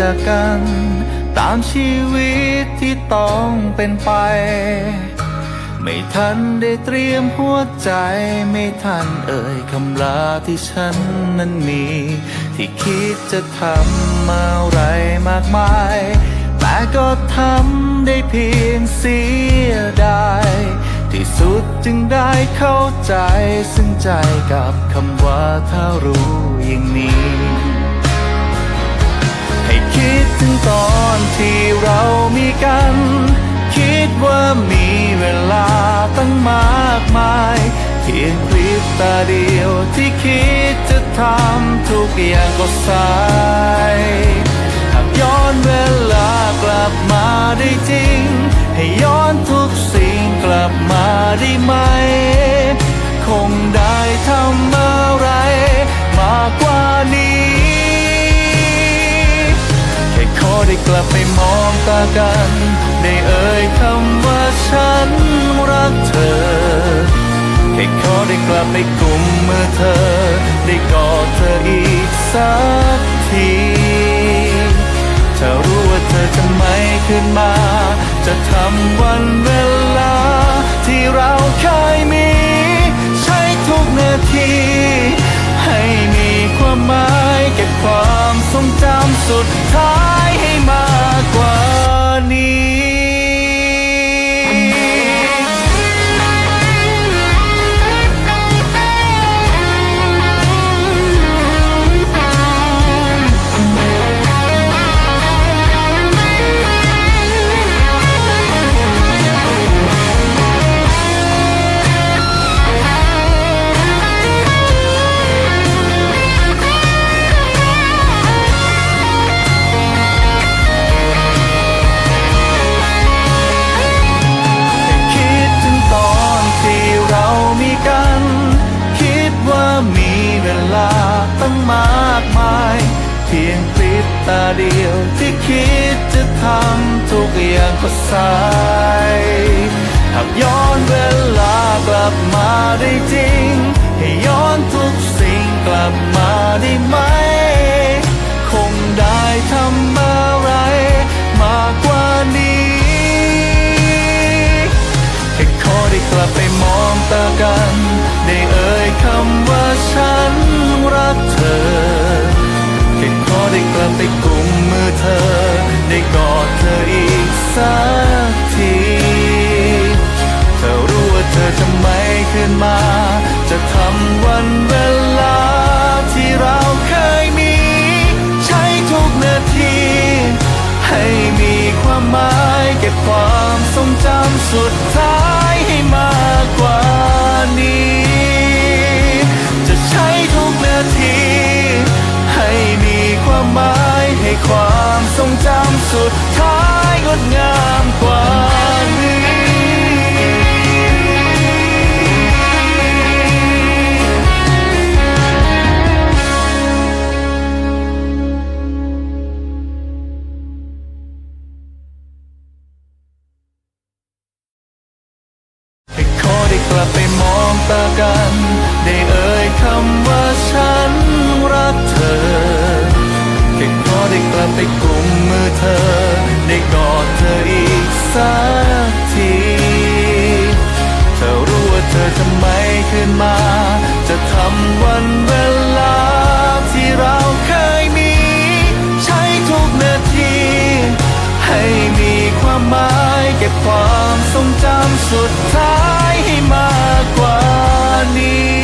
จากกัน ตามชีวิตที่ต้องเป็นไป ไม่ทันได้เตรียมหัวใจ ไม่ทันเอ่ยคำลาที่ฉันนั้นมี ที่คิดจะทำอะไรมากมาย แต่ก็ทำได้เพียงเสียดายที่สุดจึงได้เข้าใจ ซึ่งใจกับคำว่าถ้ารู้อย่างนี้ ถึงตอนที่เรามีกัน คิดว่ามีเวลาตั้งมากมาย เพียงพริบตาเดียวที่คิดจะทำทุกอย่างก็สายหากย้อนเวลากลับมาได้จริง ให้ย้อนทุกส ได้กลับไปมองตากันได้เอ่ยคำว่าฉันรักเธอแค่ขอได้กลับไปกุมมือเธอ ได้กอดเธออีกสักทีถ้ารู้ว่าเธอจะไม่ขึ้นมา จะทำวันเวลาที่เรา ตาเดียวที่คิดจะทำทุกอย่างก็สายหากย้อนเวลากลับมาได้จริง ให้ย้อนทุกสิ่งกลับมาได้ไหม คงได้ทำ ค่ขอไทรงจำสุดท้ายงดงามกว่านี้ให้ขอได้กลับไปมองตากัน ได้เอ่ยคำว่าฉันรักเธอ แค่ขอได้กลับไปกลุ่มมือเธอ ได้กอดเธออีกสักที เธอรู้ว่าเธอทำไมขึ้นมา จะทำวันเวลาที่เราเคยมี ใช้ทุกนาที ให้มีความหมายเก็บความทรงจำสุดท้ายให้มากกว่านี้